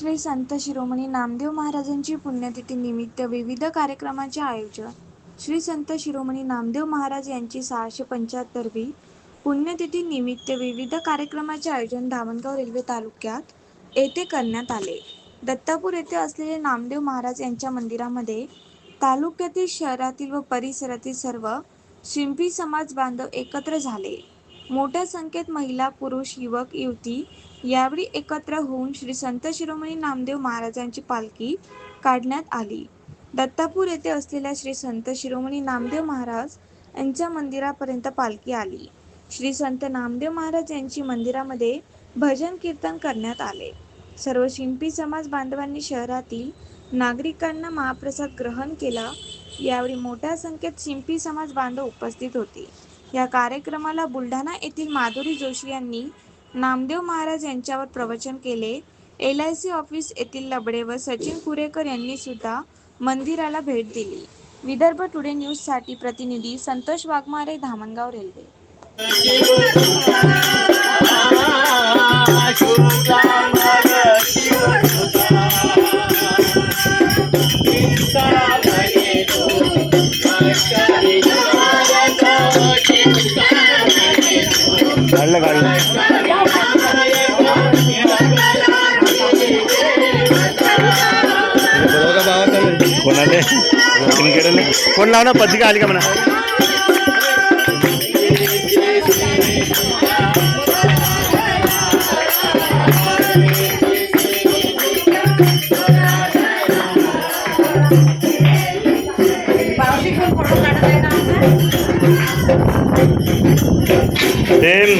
श्री संत शिरोमणी नामदेव महाराजांची पुण्यतिथी निमित्त विविध कार्यक्रमांचे आयोजन. श्री संत शिरोमणी नामदेव महाराज यांची सहाशे पंच्याहत्तरवी पुण्यतिथी निमित्त विविध कार्यक्रमाचे आयोजन धामणगाव रेल्वे तालुक्यात येथे करण्यात आले. दत्तापूर येथे असलेले नामदेव महाराज यांच्या मंदिरामध्ये तालुक्यातील शहरातील व परिसरातील सर्व शिंपी समाज बांधव एकत्र झाले. मोठ्या संख्येत महिला पुरुष युवक युवती यावेळी एकत्र होऊन श्री संत शिरोमणी नामदेव महाराजांची पालखी काढण्यात आली. दत्तापूर येथे असलेल्या श्री संत शिरोमणी नामदेव महाराज यांच्या मंदिरापर्यंत पालखी आली. श्री संत नामदेव महाराज यांची मंदिरामध्ये भजन कीर्तन करण्यात आले. सर्व शिंपी समाज बांधवांनी शहरातील नागरिकांना महाप्रसाद ग्रहण केला. यावेळी मोठ्या संख्येत शिंपी समाज बांधव उपस्थित होते. या कार्यक्रमाला बुलढाणा येथील माधुरी जोशी यांनी नामदेव महाराज यांच्यावर प्रवचन केले. एल आय सी ऑफिस येथील लबडे व सचिन कुरेकर यांनी सुद्धा मंदिराला भेट दिली. विदर्भ टुडे न्यूजसाठी प्रतिनिधी संतोष वाघमारे धामणगाव रेल्वे. कोणाले? कोण लावणार? पत्रिका आली का म्हणा? टेन